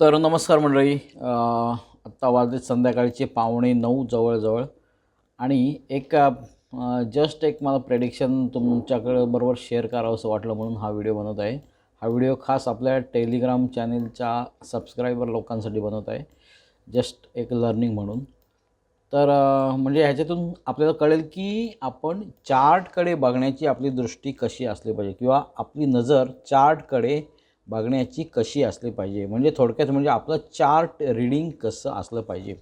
तर नमस्कार मंडळी. आत्ता वाजले संध्याकाळचे पावणे नऊ जवळजवळ. आणि एक जस्ट एक मला प्रेडिक्शन तुमच्याकडे बरोबर शेअर करावं असं वाटलं म्हणून हा व्हिडिओ बनवत आहे. हा व्हिडिओ खास आपल्या टेलिग्राम चॅनेलच्या सबस्क्रायबर लोकांसाठी बनवत आहे. जस्ट एक लर्निंग म्हणून. तर म्हणजे ह्याच्यातून आपल्याला कळेल की आपण चार्टकडे बघण्याची आपली दृष्टी कशी असली पाहिजे किंवा आपली नजर चार्टकडे बघण्याची कशी असली पाहिजे. म्हणजे थोडक्यात म्हणजे आपलं चार्ट रीडिंग कसं असलं पाहिजे.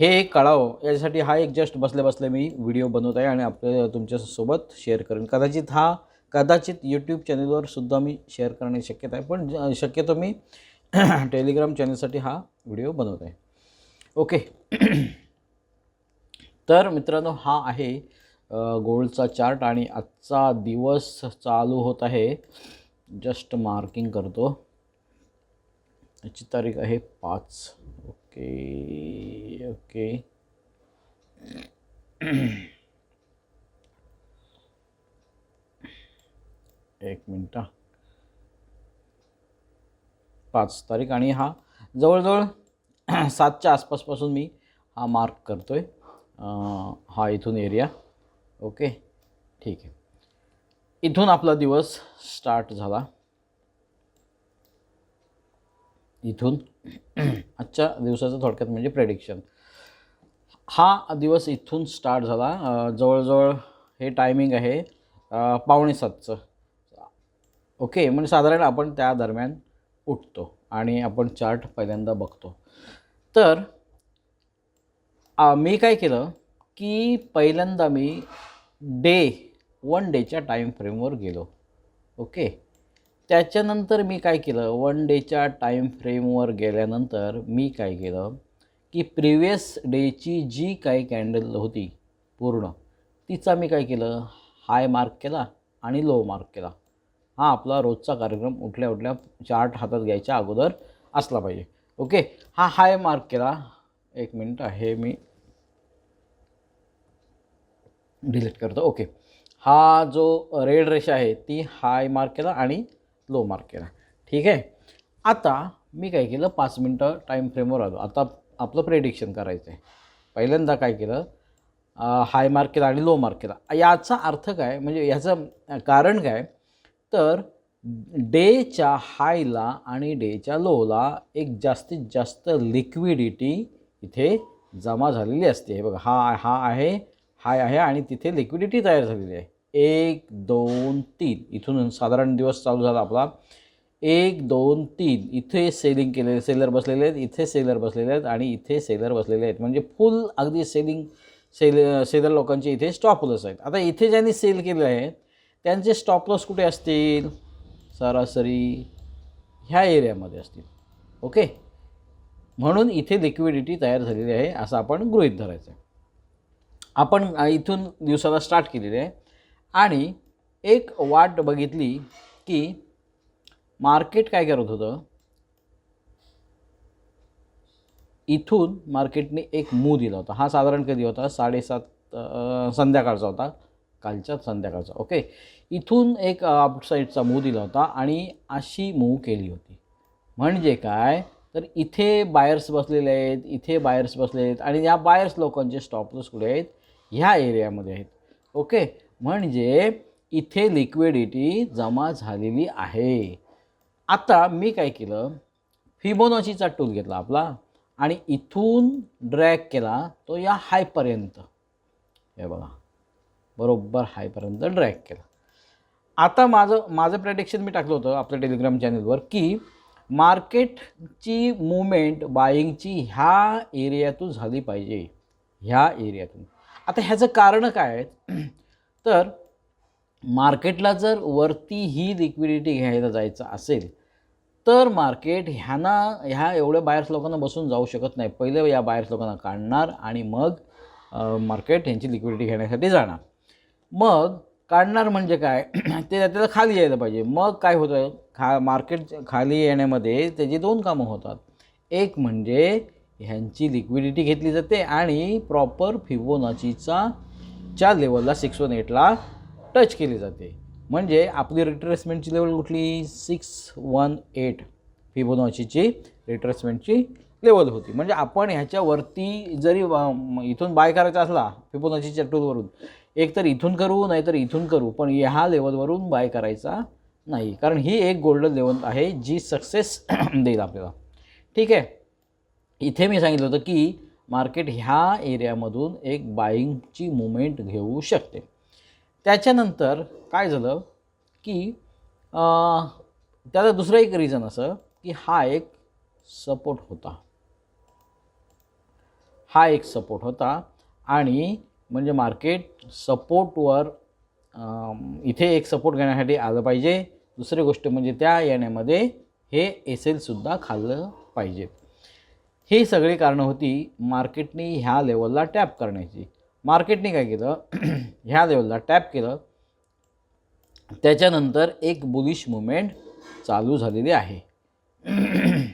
हे एक कळावं. यासाठी हा एक जस्ट बसल्या बसल्या मी व्हिडिओ बनवत आहे आणि आपल्या तुमच्यासोबत शेअर करेन. कदाचित हा कदाचित यूट्यूब चॅनलवर सुद्धा मी शेअर करण्याची शक्यता आहे. पण शक्यतो मी टेलिग्राम चॅनलसाठी हा व्हिडिओ बनवत आहे. ओके. तर मित्रांनो हा आहे गोल्डचा चार्ट आणि आजचा दिवस चालू होत आहे. जस्ट मार्किंग करतो. याची तारीख आहे पाच. Okay okay. एक मिनटं पाच तारीख आणि हा जवळजवळ सातच्या आसपासपासून मी हा मार्क करतो आहे हा इथून एरिया. ओके ठीक आहे. इथून आपला दिवस स्टार्ट झाला. इथून आजच्या दिवसाचं थोडक्यात म्हणजे प्रेडिक्शन हा दिवस इथून स्टार्ट झाला. जवळजवळ हे टायमिंग आहे पावणे सातचं. ओके म्हणजे साधारण आपण त्या दरम्यान उठतो आणि आपण चार्ट पहिल्यांदा बघतो. तर आ, मी काय केलं की पहिल्यांदा मी डे वन डेच्या टाईम फ्रेमवर गेलो. ओके? त्याच्यानंतर मी काय केलं? वन डेच्या टाईम फ्रेमवर गेल्यानंतर मी काय केलं? की प्रिवियस डेची जी काही कॅन्डल होती पूर्ण तिचा मी काय केलं? हाय मार्क केला आणि लो मार्क केला. हा आपला रोजचा कार्यक्रम उठल्या उठल्या चार्ट हातात घ्यायच्या अगोदर असला पाहिजे. ओके? हा हाय मार्क केला. एक मिनटं हे मी डिलीट करतो. ओके? हा जो रेड रेषा आहे ती हाय मार्क केला आणि लो मार्क केला. ठीक आहे? आता मी काय केलं? पाच मिनटं टाईम फ्रेमवर आलो. आता आपलं प्रेडिक्शन करायचं आहे. पहिल्यांदा काय केलं? हाय मार्क केला आणि लो मार्क केला. याचा अर्थ काय? म्हणजे याचं कारण काय? तर डेच्या हायला आणि डेच्या लोला एक जास्तीत जास्त लिक्विडिटी इथे जमा झालेली असते. हे बघा हा हा आहे हाय आहे आणि तिथे लिक्विडिटी तयार झालेली आहे. एक दोन तीन. इथून साधारण दिवस चालू झाला आपला. एक दोन तीन. इथे सेलिंग केलेले सेलर बसलेले आहेत इथे सेलर बसलेले आहेत आणि इथे सेलर बसलेले आहेत. म्हणजे फुल अगदी सेलिंग सेल सेलर लोकांचे इथे स्टॉप लॉस आहेत. आता इथे ज्यांनी सेल केले आहेत त्यांचे स्टॉप लॉस कुठे असतील? सरासरी ह्या एरियामध्ये असतील. ओके म्हणून इथे लिक्विडिटी तयार झालेली आहे असं आपण गृहीत धरायचं आहे. आपण इथून दिवसाला स्टार्ट केलेली आहे. आणि एक वाट बघितली की मार्केट काय करत होतं? इथून मार्केटने एक मूव दिला होता. हा साधारण कधी होता? साडेसात संध्याकाळचा होता. कालच्या संध्याकाळचा. ओके? इथून एक आउटसाईडचा मूव दिला होता आणि अशी मूव केली होती. म्हणजे काय? तर इथे बायर्स बसलेले आहेत इथे बायर्स बसले आहेत आणि या बायर्स लोकांचे स्टॉपलस कुठे आहेत? ह्या एरियामध्ये आहेत. ओके? म्हणजे इथे लिक्विडिटी जमा झालेली आहे. आता मी काय केलं? फिबोनॉचीचा टूल घेतला आपला आणि इथून ड्रॅग केला तो या हायपर्यंत हे बघा. बरोबर हायपर्यंत ड्रॅग केला. आता माझं माझं प्रेडिक्शन मी टाकलं होतं आपल्या टेलिग्राम चॅनलवर की मार्केटची मुवमेंट बाईंगची ह्या एरियातून झाली पाहिजे. ह्या एरियातून आता ह्याचं कारण काय आहे तर मार्केटला जर वरती ही लिक्विडिटी घ्यायला जायचं असेल तर मार्केट ह्यांना ह्या एवढ्या बायर्स लोकांना बसून जाऊ शकत नाही. पहिले या बायर्स लोकांना काढणार आणि मग मार्केट ह्यांची लिक्विडिटी घेण्यासाठी जाणार. मग काढणार म्हणजे काय? ते त्याला खाली यायला पाहिजे. मग काय होतं? खा मार्केट खाली येण्यामध्ये त्याची दोन कामं होतात. एक म्हणजे ह्यांची लिक्विडिटी घेतली जाते आणि प्रॉपर फिबोनाचीचा च्या लेवलला सिक्स वन एटला टच केली जाते. म्हणजे आपली रिट्रेसमेंटची लेवल कुठली? सिक्स वन एट फिबोनॉचीची रिट्रेसमेंटची लेवल होती. म्हणजे आपण ह्याच्यावरती जरी इथून बाय करायचा असला फिबोनॉचीच्या टूलवरून एक तर इथून करू नाहीतर इथून करू पण ह्या लेवलवरून बाय करायचा नाही. कारण ही एक गोल्डन लेवल आहे जी सक्सेस देईल आपल्याला. ठीक आहे? इथे मी सांगितलं होतं की मार्केट ह्या एरियामधून एक बाईंगची मुवमेंट घेऊ शकते. त्याच्यानंतर काय झालं की अं, त्याला दुसरं एक रिझन असं की हा एक सपोर्ट होता. हा एक सपोर्ट होता आणि म्हणजे मार्केट सपोर्टवर इथे एक सपोर्ट घेण्यासाठी आलं पाहिजे. दुसरी गोष्ट म्हणजे त्या येण्यामध्ये हे एस एलसुद्धा खाल्लं पाहिजे. ही सगळी कारणं होती मार्केटने ह्या लेवलला टॅप करण्याची. मार्केटने काय केलं? ह्या लेवलला टॅप केलं. त्याच्यानंतर एक बुलिश मुवमेंट चालू झालेली आहे.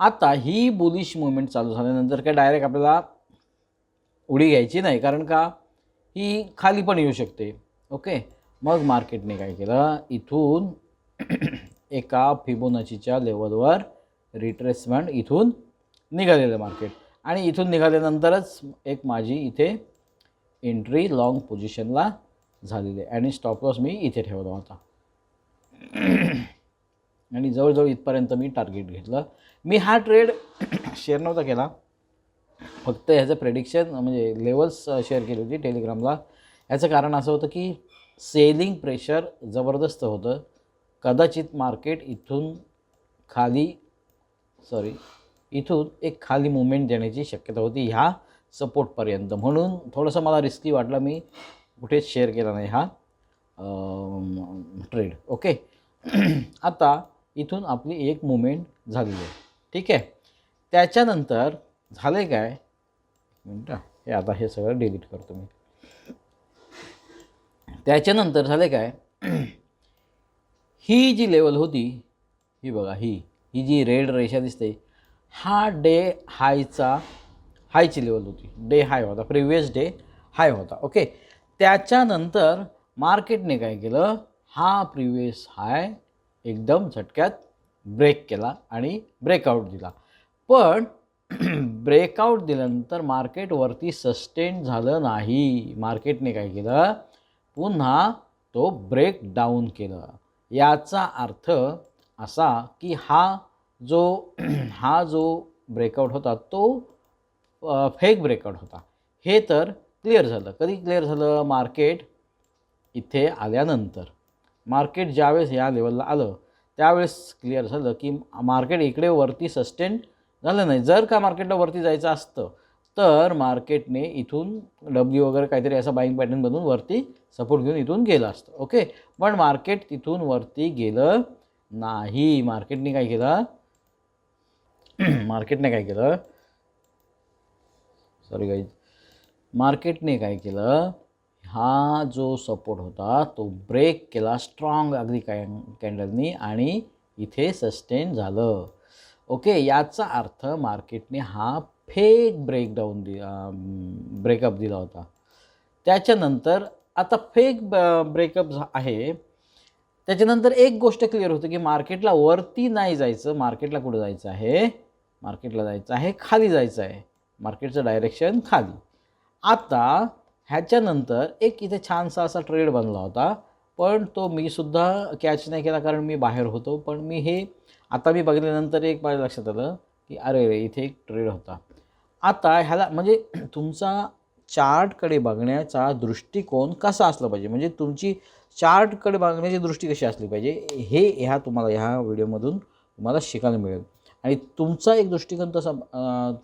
आता ही बुलिश मुवमेंट चालू झाल्यानंतर काय डायरेक्ट आपल्याला उडी घ्यायची नाही कारण का? ही खाली पण येऊ शकते. ओके? मग मार्केटने काय केलं? इथून एका फिबोनाचीच्या लेवलवर रिट्रेसमेंट इथून निघालेलं मार्केट आणि इथून निघाल्यानंतरच एक माझी इथे एंट्री लॉंग पोझिशनला झालेली आहे. आणि स्टॉप लॉस मी इथे ठेवला होता. आणि जवळजवळ इथपर्यंत मी टार्गेट घेतलं. मी हा ट्रेड शेअर नव्हता केला. फक्त ह्याचं प्रेडिक्शन म्हणजे लेवल्स शेअर केली होती टेलिग्रामला ह्याचं कारण असं होतं की सेलिंग प्रेशर जबरदस्त होतं. कदाचित मार्केट इथून खाली सॉरी इथून एक खाली मुवमेंट देण्याची शक्यता होती. ह्या सपोर्टपर्यंत म्हणून थोडंसं मला रिस्की वाटलं मी कुठेच शेअर केला नाही हा ट्रेड ओके आता इथून आपली एक मुवमेंट झालेली आहे. ठीक आहे? त्याच्यानंतर झालं आहे काय? मिनटं. हे आता हे सगळं डिलीट करतो मी. त्याच्यानंतर झालं काय? ही जी लेवल होती ही बघा ही ही जी रेड रेषा दिसते हा डे हायचा हायची लेवल होती. डे हाय होता प्रिव्हियस डे हाय होता ओके त्याच्यानंतर मार्केटने काय केलं? हा प्रिव्हियस हाय एकदम झटक्यात ब्रेक केला आणि ब्रेकआउट दिला. पण ब्रेकआउट दिल्यानंतर मार्केट वरती सस्टेन झालं नाही. मार्केटने काय केलं? पुन्हा तो ब्रेक डाऊन केलं. याचा अर्थ असा की हा जो हा जो ब्रेकआउट होता तो फेक ब्रेकआउट होता. हे तर क्लिअर झालं. कधी क्लिअर झालं? मार्केट इथे आल्यानंतर. मार्केट ज्यावेळेस या लेवलला आलं त्यावेळेस क्लिअर झालं की मार्केट इकडे वरती सस्टेन झालं नाही. जर का मार्केटला वरती जायचं असतं तर मार्केटने इथून डब्ल्यू वगैरे काहीतरी असा बाईंग पॅटर्न बनवून वरती सपोर्ट घेऊन इथून गेलं असतं. ओके पण मार्केट तिथून वरती गेलं नाही. मार्केटने काय केलं? मार्केटने काय केलं? सॉरी गाईज मार्केटने काय केलं? हा जो सपोर्ट होता तो ब्रेक केला स्ट्रॉंग अगदी काय कॅन्डलनी आणि इथे सस्टेन झालं. ओके याचा अर्थ मार्केटने हा फेक ब्रेकडाऊन दि ब्रेकअप दिला होता. त्याच्यानंतर आता फेक ब्रेकअप आहे. त्याच्यानंतर एक गोष्ट क्लिअर होतं की मार्केटला वरती नाही जायचं मार्केटला कुठं जायचं आहे? मार्केटला जायचं आहे खाली जायचं आहे. मार्केटचं डायरेक्शन खाली. आता ह्याच्यानंतर एक इथे छानसा असा ट्रेड बनला होता. पण तो मी सुद्धा कॅच नाही केला कारण मी बाहेर होतो. पण मी हे आता मी बघितल्यानंतर एक माझ्या लक्षात आलं की अरे रे इथे एक ट्रेड होता. आता ह्याला म्हणजे तुमचा चार्टकडे बघण्याचा दृष्टिकोन कसा असला पाहिजे? म्हणजे तुमची चार्टकडे बघण्याची दृष्टी कशी असली पाहिजे? हे ह्या तुम्हाला ह्या व्हिडिओमधून तुम्हाला शिकायला मिळेल. आणि तुमचा एक दृष्टिकोन तसा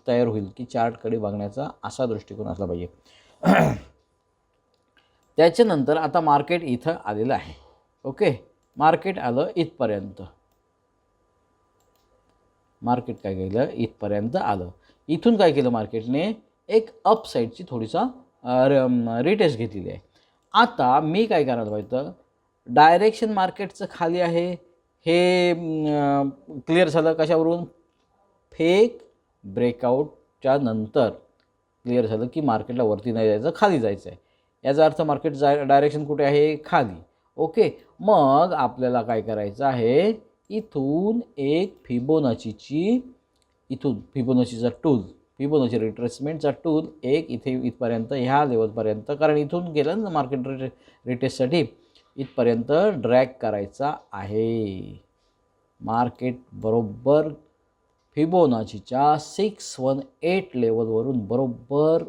तयार होईल की चार्टकडे बघण्याचा असा दृष्टिकोन असला पाहिजे. त्याच्यानंतर आता मार्केट इथं आलेलं आहे. ओके? मार्केट आलं इथपर्यंत. मार्केट काय केलं? इथपर्यंत आलं. इथून काय केलं मार्केटने? एक अप साईडची थोडीसा रिटेस्ट घेतलेली आहे. आता मी काय करायला पाहिजे डायरेक्शन मार्केटचं खाली आहे. हे क्लिअर झालं कशावरून? फेक ब्रेकआउटच्या नंतर क्लिअर झालं की मार्केटला वरती नाही जायचं खाली जायचं आहे. याचा अर्थ मार्केट जाय डायरेक्शन कुठे आहे? खाली. ओके मग आपल्याला काय करायचं आहे? इथून एक फिबोनाचीची इथून फिबोनाचीचा टूल फिबोनाची रिट्रेसमेंटचा टूल एक इथे इथपर्यंत ह्या लेवलपर्यंत कारण इथून गेलं ना मार्केट रि रिटेस्टसाठी इथपर्यंत ड्रॅग करायचा आहे. मार्केट बरोबर फिबोनाचीच्या सिक्स वन एट लेवलवरून बरोबर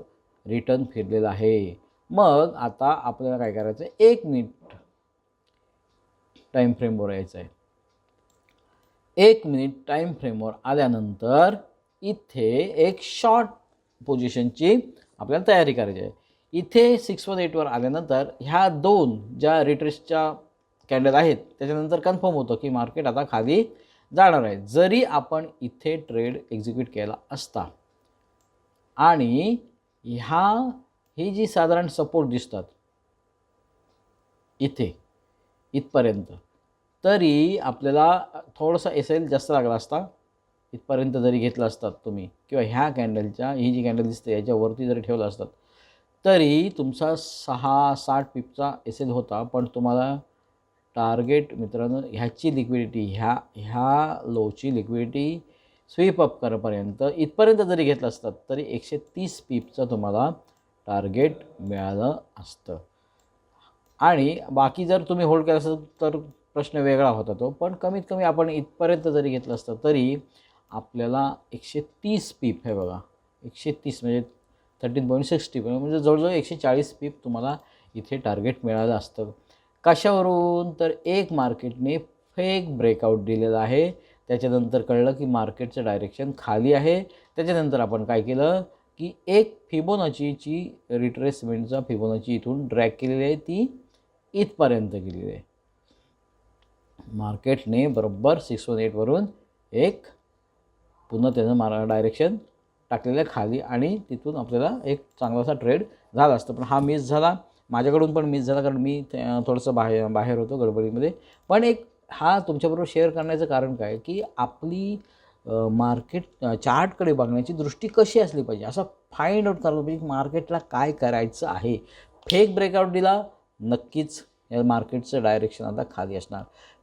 रिटर्न फिरलेलं आहे. मग आता आपल्याला काय करायचं आहे? एक मिनिट टाईम फ्रेमवर यायचं आहे. एक मिनिट टाईम फ्रेमवर आल्यानंतर इथे एक शॉर्ट पोझिशनची आपल्याला तयारी करायची आहे. इथे सिक्स वन एटवर आल्यानंतर ह्या दोन ज्या रिट्रेसच्या कॅन्डल आहेत त्याच्यानंतर कन्फर्म होतं की मार्केट आता खाली जाणार आहे. जरी आपण इथे ट्रेड एक्झिक्यूट केला असता आणि ह्या ही जी साधारण सपोर्ट दिसतात इथे इथपर्यंत तरी आपल्याला थोडंसं एस एल जास्त लागला असता इथपर्यंत जरी घेतला असतात तुम्ही किंवा ह्या कॅन्डलच्या ही जी कॅन्डल दिसते याच्यावरती जरी ठेवलं असतात तरी तुमचा सहा साठ पिपचा एस एल होता पण तुम्हाला टार्गेट मित्रांनो ह्याची लिक्विडिटी ह्या ह्या लोची लिक्विडिटी स्वीप अप करपर्यंत इथपर्यंत जरी घेतलं असतात तरी एकशे तीस पिपचं तुम्हाला टार्गेट मिळालं असतं. आणि बाकी जर तुम्ही होल्ड केलं असतं तर प्रश्न वेगळा होता तो पण कमीत कमी आपण इथपर्यंत जरी घेतलं असतं तरी आपल्याला एकशे तीस पीप हे बघा एकशे तीस म्हणजे थर्टीन पॉईंट सिक्स्टी म्हणजे जवळजवळ एकशे चाळीस पीप तुम्हाला इथे टार्गेट मिळालं असतं. कशावरून? तर एक मार्केटने फेक ब्रेकआउट दिलेला आहे. त्याच्यानंतर कळलं की मार्केटचं डायरेक्शन खाली आहे. त्याच्यानंतर आपण काय केलं की एक फिबोनाचीची रिट्रेसमेंटचा फिबोनाची इथून ड्रॅग केलेली आहे. ती इथपर्यंत गेलेली आहे. मार्केटने बरोबर सिक्स वन एटवरून एक पुन्हा त्याचं मारा डायरेक्शन टाकलेलं आहे खाली आणि तिथून आपल्याला एक चांगलासा ट्रेड झाला असतं. पण हा मिस झाला. माझ्याकडून पण मिस झाला कारण मी ते- थोडंसं बाहेर बाहेर होतो गडबडीमध्ये. पण एक हा तुमच्याबरोबर शेअर करण्याचं कारण काय? की आपली मार्केट चार्टकडे बघण्याची दृष्टी कशी असली पाहिजे? असं फाइंड आउट करायला पाहिजे की मार्केटला काय करायचं आहे. फेक ब्रेकआउट दिला नक्कीच या मार्केटचं डायरेक्शन आता खाली असणार.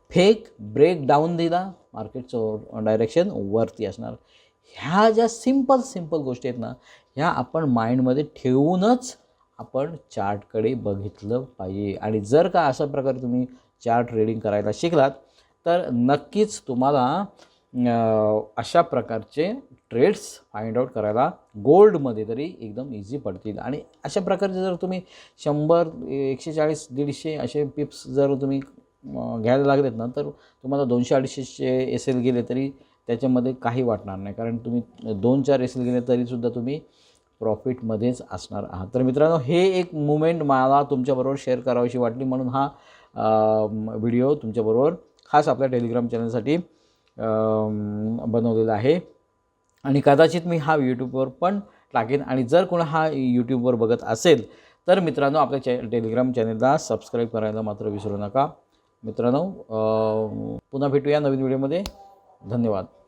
फेक ब्रेक डाऊन दिला मार्केटचं डायरेक्शन वरती असणार. ह्या ज्या सिंपल सिंपल गोष्टी आहेत ना ह्या आपण माइंडमध्ये ठेवूनच आपण चार्टकडे बघितलं पाहिजे. आणि जर का अशा प्रकारे तुम्ही चार्ट रीडिंग करायला शिकलात तर नक्कीच तुम्हाला अशा प्रकारचे ट्रेड्स फाइंड आउट करायला गोल्डमध्ये तरी एकदम इझी पडतील. आणि अशा प्रकारचे जर तुम्ही शंभर एकशे चाळीस दीडशे असे पिप्स जर तुम्ही घ्यायला लागलेत ना तर तुम्हाला दोनशे अडीचशेचे एस एल गेले तरी त्याच्यामध्ये काही वाटणार नाही. कारण तुम्ही दोन चार एस गेले तरीसुद्धा तुम्ही प्रॉफिटमध्येच असणार आहात. तर मित्रांनो हे एक मुमेंट मला तुमच्याबरोबर शेअर करावीशी वाटली. म्हणून हा व्हिडिओ तुमच्याबरोबर खास आपल्या टेलिग्राम चॅनलसाठी बनवलेला आहे. आणि कदाचित मी हा यूट्यूबवर पण टाकेन आणि जर कोण हा यूट्यूबवर बघत असेल तर मित्रांनो आपल्या चॅ टेलिग्राम चॅनलला सबस्क्राईब करायला मात्र विसरू नका. मित्रांनो पुन्हा भेटूया नवीन व्हिडिओमध्ये. धन्यवाद.